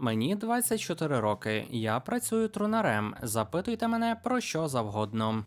Мені 24 роки. Я працюю трунарем. Запитуйте мене про що завгодно.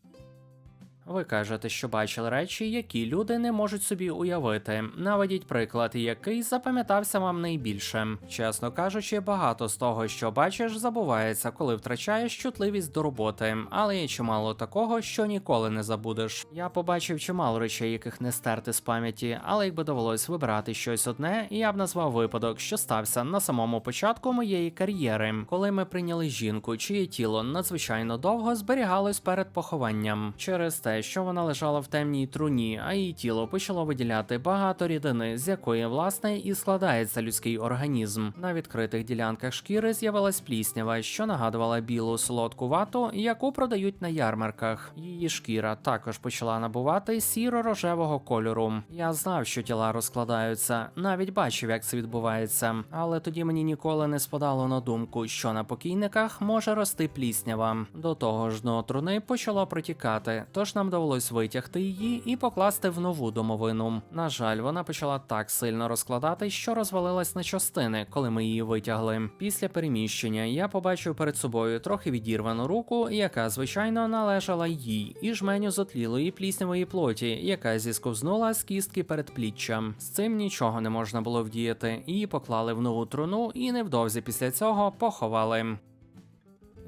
Ви кажете, що бачили речі, які люди не можуть собі уявити. Наведіть приклад, який запам'ятався вам найбільше. Чесно кажучи, багато з того, що бачиш, забувається, коли втрачаєш чутливість до роботи, але є чимало такого, що ніколи не забудеш. Я побачив чимало речей, яких не стерти з пам'яті, але якби довелось вибирати щось одне, я б назвав випадок, що стався на самому початку моєї кар'єри, коли ми прийняли жінку, чиє тіло надзвичайно довго зберігалось перед похованням через те, що вона лежала в темній труні, а її тіло почало виділяти багато рідини, з якої власне і складається людський організм. На відкритих ділянках шкіри з'явилась пліснява, що нагадувала білу солодку вату, яку продають на ярмарках. Її шкіра також почала набувати сіро-рожевого кольору. Я знав, що тіла розкладаються, навіть бачив, як це відбувається. Але тоді мені ніколи не спадало на думку, що на покійниках може рости пліснява. До того ж, дно труни почало протікати, тож нам довелось витягти її і покласти в нову домовину. На жаль, вона почала так сильно розкладати, що розвалилась на частини, коли ми її витягли. Після переміщення я побачив перед собою трохи відірвану руку, яка звичайно належала їй, і жменю з отлілої пліснявої плоті, яка зісковзнула з кістки передпліччя. З цим нічого не можна було вдіяти. Її поклали в нову труну і невдовзі після цього поховали.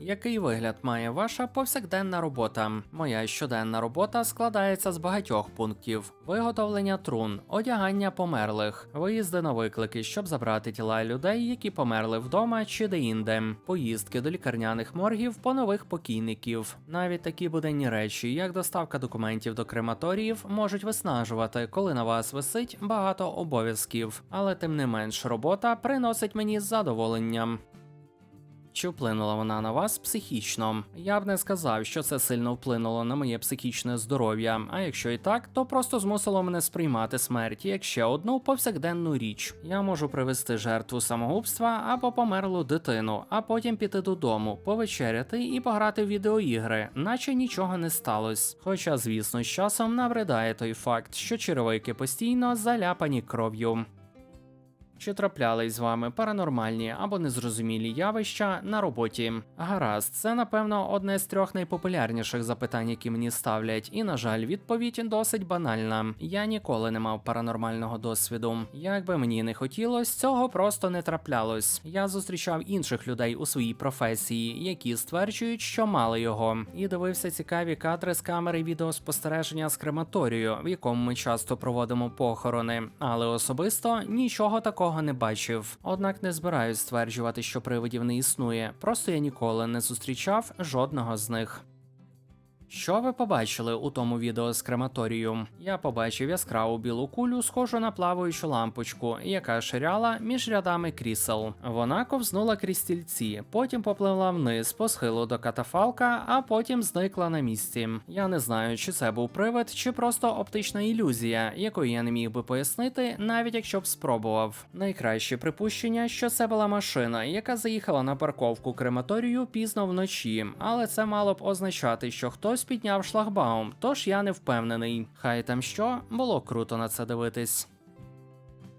Який вигляд має ваша повсякденна робота? Моя щоденна робота складається з багатьох пунктів: виготовлення трун, одягання померлих, виїзди на виклики, щоб забрати тіла людей, які померли вдома чи деінде, поїздки до лікарняних моргів по нових покійників. Навіть такі буденні речі, як доставка документів до крематоріїв, можуть виснажувати, коли на вас висить багато обов'язків. Але тим не менш, робота приносить мені задоволення. Чи вплинула вона на вас психічно? Я б не сказав, що це сильно вплинуло на моє психічне здоров'я. А якщо і так, то просто змусило мене сприймати смерть як ще одну повсякденну річ. Я можу привести жертву самогубства або померлу дитину, а потім піти додому, повечеряти і пограти в відеоігри, наче нічого не сталося. Хоча, звісно, з часом набридає той факт, що черевики постійно заляпані кров'ю. Чи траплялись з вами паранормальні або незрозумілі явища на роботі? Гаразд, це напевно одне з трьох найпопулярніших запитань, які мені ставлять, і на жаль, відповідь досить банальна. Я ніколи не мав паранормального досвіду. Як би мені не хотілось, цього просто не траплялось. Я зустрічав інших людей у своїй професії, які стверджують, що мали його, і дивився цікаві кадри з камери відеоспостереження з крематорію, в якому ми часто проводимо похорони, але особисто нічого такого не бачив. Однак не збираюсь стверджувати, що привидів не існує. Просто я ніколи не зустрічав жодного з них. Що ви побачили у тому відео з крематорію? Я побачив яскраву білу кулю, схожу на плаваючу лампочку, яка ширяла між рядами крісел. Вона ковзнула крізь стільці, потім попливла вниз по схилу до катафалка, а потім зникла на місці. Я не знаю, чи це був привид, чи просто оптична ілюзія, якою я не міг би пояснити, навіть якщо б спробував. Найкраще припущення, що це була машина, яка заїхала на парковку крематорію пізно вночі, але це мало б означати, що хтось підняв шлагбаум, тож я не впевнений. Хай там що, було круто на це дивитись.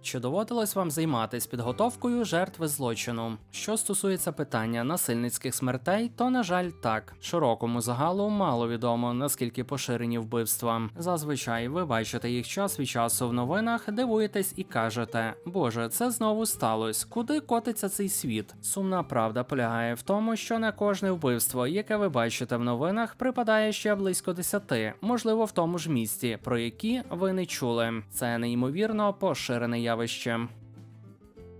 Чи доводилось вам займатися підготовкою жертви злочину? Що стосується питання насильницьких смертей, то на жаль, так широкому загалу мало відомо наскільки поширені вбивства. Зазвичай ви бачите їх час від часу в новинах, дивуєтесь і кажете: Боже, це знову сталося. Куди котиться цей світ? Сумна правда полягає в тому, що на кожне вбивство, яке ви бачите в новинах, припадає ще близько десяти, можливо, в тому ж місті, про які ви не чули. Це неймовірно поширене явище явище.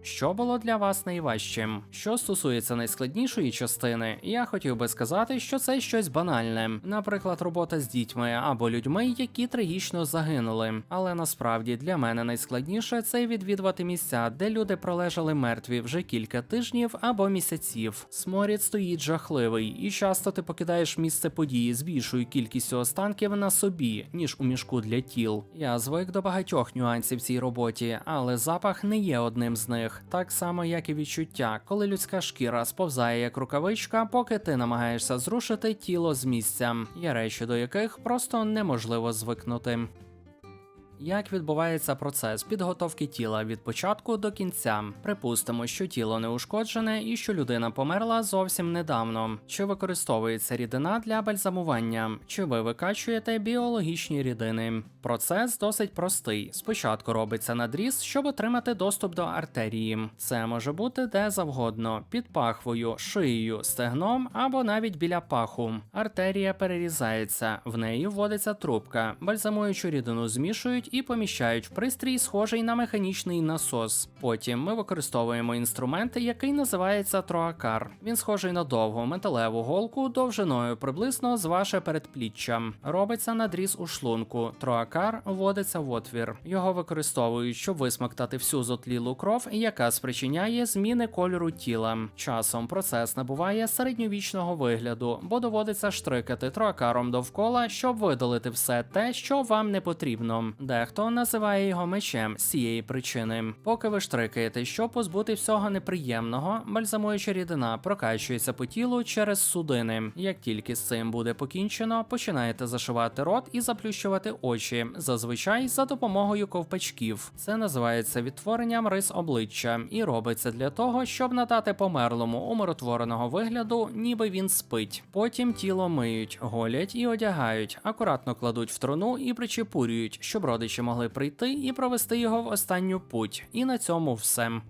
Що було для вас найважчим? Що стосується найскладнішої частини, я хотів би сказати, що це щось банальне, наприклад, робота з дітьми або людьми, які трагічно загинули. Але насправді для мене найскладніше це відвідувати місця, де люди пролежали мертві вже кілька тижнів або місяців. Сморід стоїть жахливий, і часто ти покидаєш місце події з більшою кількістю останків на собі, ніж у мішку для тіл. Я звик до багатьох нюансів цій роботі, але запах не є одним з них так само як і відчуття, коли людська шкіра сповзає як рукавичка, поки ти намагаєшся зрушити тіло з місця. Є речі, до яких просто неможливо звикнути. Як відбувається процес підготовки тіла від початку до кінця? Припустимо, що тіло не ушкоджене і що людина померла зовсім недавно. Чи використовується рідина для бальзамування? Чи ви викачуєте біологічні рідини? Процес досить простий. Спочатку робиться надріз, щоб отримати доступ до артерії. Це може бути де завгодно: під пахвою, шиєю, стегном або навіть біля паху. Артерія перерізається, в неї вводиться трубка, бальзамуючу рідину змішують і поміщають в пристрій, схожий на механічний насос. Потім ми використовуємо інструмент, який називається троакар. Він схожий на довгу металеву голку довжиною приблизно з ваше передпліччя. Робиться надріз у шлунку. Троакар вводиться в отвір. Його використовують, щоб висмоктати всю зотлілу кров, яка спричиняє зміни кольору тіла. Часом процес набуває середньовічного вигляду, бо доводиться штрикати троакаром довкола, щоб видалити все те, що вам не потрібно. Дехто називає його мечем з цієї причини. Поки ви штрикаєте, щоб позбути всього неприємного, бальзамуюча рідина прокачується по тілу через судини. Як тільки з цим буде покінчено, починаєте зашивати рот і заплющувати очі, зазвичай за допомогою ковпачків. Це називається відтворенням рис обличчя і робиться для того, щоб надати померлому умиротвореного вигляду, ніби він спить. Потім тіло миють, голять і одягають, акуратно кладуть в труну і причепурюють, щоб родичі могли прийти і провести його в останню путь. І на цьому все.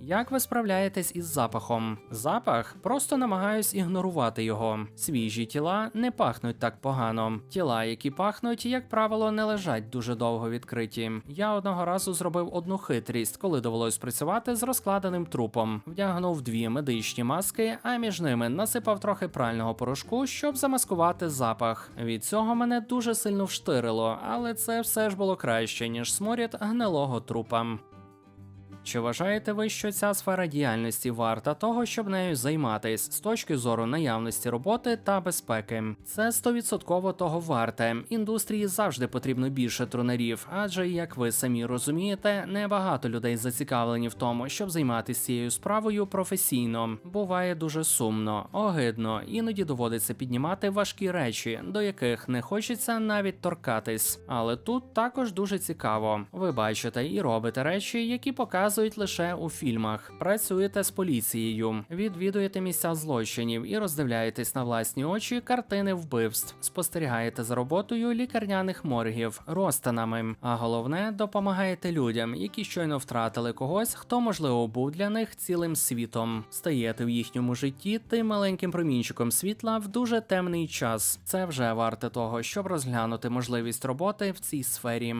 Як ви справляєтесь із запахом? Запах просто намагаюсь ігнорувати його. Свіжі тіла не пахнуть так погано. Тіла, які пахнуть, як правило, не лежать дуже довго відкриті. Я одного разу зробив одну хитрість, коли довелось працювати з розкладеним трупом. Вдягнув дві медичні маски, а між ними насипав трохи прального порошку, щоб замаскувати запах. Від цього мене дуже сильно вштирило, але це все ж було краще ніж сморід гнилого трупа. Чи вважаєте ви, що ця сфера діяльності варта того, щоб нею займатись з точки зору наявності роботи та безпеки? Це 100% того варте. Індустрії завжди потрібно більше трунерів, адже як ви самі розумієте, небагато людей зацікавлені в тому, щоб займатися цією справою професійно. Буває дуже сумно, огидно, іноді доводиться піднімати важкі речі, до яких не хочеться навіть торкатись. Але тут також дуже цікаво. Ви бачите і робите речі, які показують лише у фільмах. Працюєте з поліцією, відвідуєте місця злочинів і роздивляєтесь на власні очі картини вбивств, спостерігаєте за роботою лікарняних моргів, розтинами. А головне, допомагаєте людям, які щойно втратили когось, хто можливо був для них цілим світом. Стаєте в їхньому житті тим маленьким промінчиком світла в дуже темний час. Це вже варте того, щоб розглянути можливість роботи в цій сфері.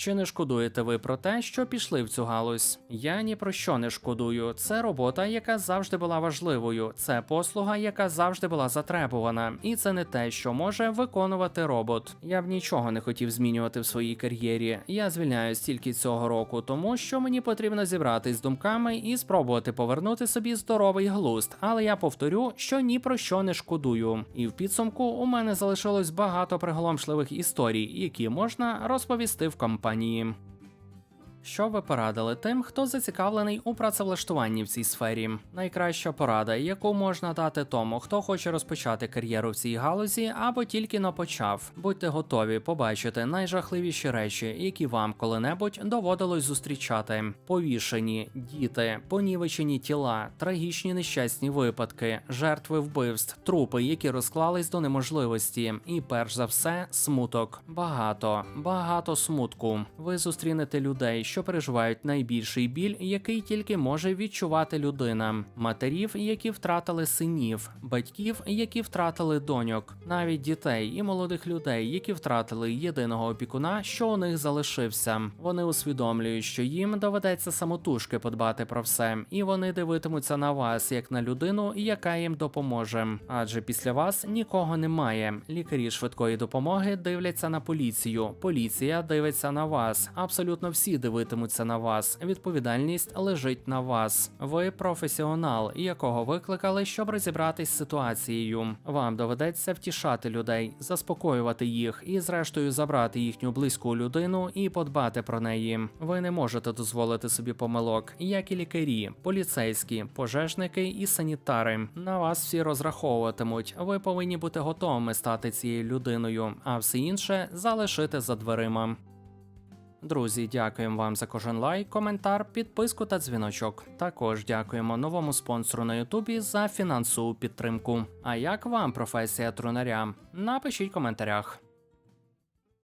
Чи не шкодуєте ви про те, що пішли в цю галузь? Я ні про що не шкодую. Це робота, яка завжди була важливою. Це послуга, яка завжди була затребувана, і це не те, що може виконувати робот. Я б нічого не хотів змінювати в своїй кар'єрі. Я звільняюсь тільки цього року, тому що мені потрібно зібратись з думками і спробувати повернути собі здоровий глузд. Але я повторю, що ні про що не шкодую. І в підсумку у мене залишилось багато приголомшливих історій, які можна розповісти в компанії компанії що ви порадили тим, хто зацікавлений у працевлаштуванні в цій сфері? Найкраща порада, яку можна дати тому, хто хоче розпочати кар'єру в цій галузі або тільки но почав. Будьте готові побачити найжахливіші речі, які вам коли-небудь доводилось зустрічати: повішені, діти, понівечені тіла, трагічні нещасні випадки, жертви вбивств, трупи, які розклались до неможливості, і перш за все, смуток. Багато, багато смутку. Ви зустрінете людей, що переживають найбільший біль, який тільки може відчувати людина, матерів, які втратили синів, батьків, які втратили доньок, навіть дітей і молодих людей, які втратили єдиного опікуна, що у них залишився. Вони усвідомлюють, що їм доведеться самотужки подбати про все, і вони дивитимуться на вас як на людину, яка їм допоможе. Адже після вас нікого немає. Лікарі швидкої допомоги дивляться на поліцію. Поліція дивиться на вас. Абсолютно всі дивитимуться скаржитимуться на вас. Відповідальність лежить на вас. Ви професіонал, якого викликали, щоб розібратись з ситуацією. Вам доведеться втішати людей, заспокоювати їх і, зрештою, забрати їхню близьку людину і подбати про неї. Ви не можете дозволити собі помилок, як і лікарі, поліцейські, пожежники і санітари. На вас всі розраховуватимуть. Ви повинні бути готовими стати цією людиною, а все інше залишити за дверима. Друзі, дякуємо вам за кожен лайк, коментар, підписку та дзвіночок. Також дякуємо новому спонсору на Ютубі за фінансову підтримку. А як вам професія трунаря? Напишіть в коментарях.